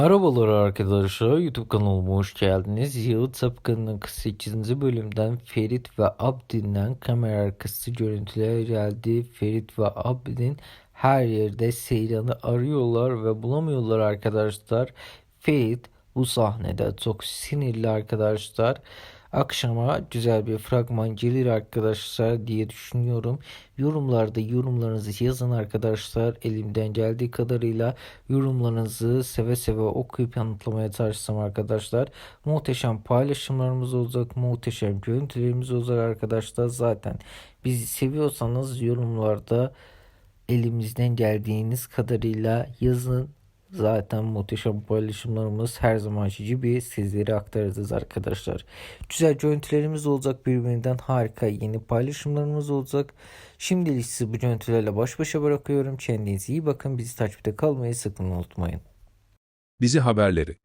Merhabalar arkadaşlar, YouTube kanalıma hoş geldiniz. Yalı Tapkan'ın 48. bölümden Ferit ve Abdin'den kamera arkası görüntüler geldi. Ferit ve Abdin her yerde Seyran'ı arıyorlar ve bulamıyorlar arkadaşlar. Ferit bu sahnede çok sinirli arkadaşlar. Akşama güzel bir fragman gelir arkadaşlar diye düşünüyorum. Yorumlarda yorumlarınızı yazın arkadaşlar. Elimden geldiği kadarıyla yorumlarınızı seve seve okuyup yanıtlamaya çalışsam arkadaşlar. Muhteşem paylaşımlarımız olacak. Muhteşem görüntülerimiz olacak arkadaşlar. Zaten bizi seviyorsanız yorumlarda elimizden geldiğiniz kadarıyla yazın. Zaten muhteşem paylaşımlarımız her zamanki gibi sizlere aktaracağız arkadaşlar. Güzel görüntülerimiz olacak birbirinden harika yeni paylaşımlarımız olacak. Şimdilik sizi bu görüntülerle baş başa bırakıyorum. Kendinize iyi bakın. Bizi takipte kalmayı sakın unutmayın. Dizi haberleri